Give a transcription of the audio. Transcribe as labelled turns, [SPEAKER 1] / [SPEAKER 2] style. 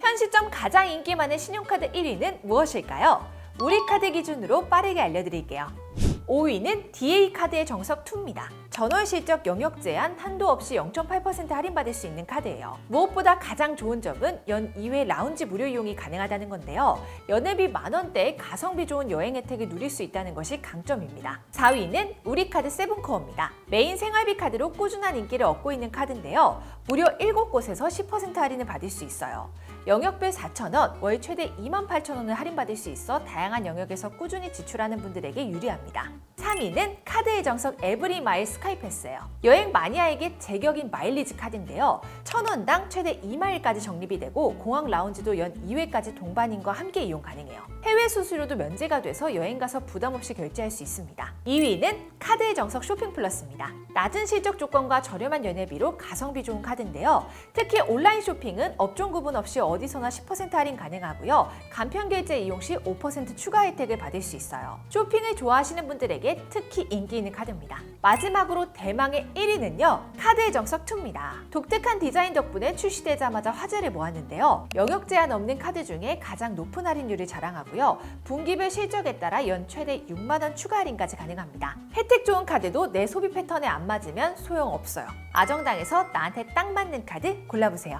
[SPEAKER 1] 현 시점 가장 인기 많은 신용카드 1위는 무엇일까요? 우리 카드 기준으로 빠르게 알려드릴게요. 5위는 DA카드의 정석 2입니다. 전월 실적 영역 제한 한도 없이 0.8% 할인받을 수 있는 카드예요. 무엇보다 가장 좋은 점은 연 2회 라운지 무료 이용이 가능하다는 건데요. 연회비 만원대의 가성비 좋은 여행 혜택을 누릴 수 있다는 것이 강점입니다. 4위는 우리카드 세븐코어입니다. 메인 생활비 카드로 꾸준한 인기를 얻고 있는 카드인데요. 무려 7곳에서 10% 할인을 받을 수 있어요. 영역별 4,000원, 월 최대 28,000원을 할인받을 수 있어 다양한 영역에서 꾸준히 지출하는 분들에게 유리합니다. 3위는 카드의 정석 에브리 마일 스카이패스예요. 여행 마니아에게 제격인 마일리지 카드인데요. 1,000원당 최대 2마일까지 적립이 되고 공항 라운지도 연 2회까지 동반인과 함께 이용 가능해요. 해외 수수료도 면제가 돼서 여행 가서 부담 없이 결제할 수 있습니다. 2위는 카드의 정석 쇼핑 플러스입니다. 낮은 실적 조건과 저렴한 연회비로 가성비 좋은 카드인데요. 특히 온라인 쇼핑은 업종 구분 없이 어디서나 10% 할인 가능하고요. 간편 결제 이용 시 5% 추가 혜택을 받을 수 있어요. 쇼핑을 좋아하시는 분들에게 특히 인기 있는 카드입니다. 마지막으로 대망의 1위는요. 카드의 정석 2입니다. 독특한 디자인 덕분에 출시되자마자 화제를 모았는데요. 영역 제한 없는 카드 중에 가장 높은 할인율을 자랑하고요. 분기별 실적에 따라 연 최대 6만 원 추가 할인까지 가능합니다. 혜택 좋은 카드도 내 소비 패턴에 안 맞으면 소용없어요. 아정당에서 나한테 딱 맞는 카드 골라보세요.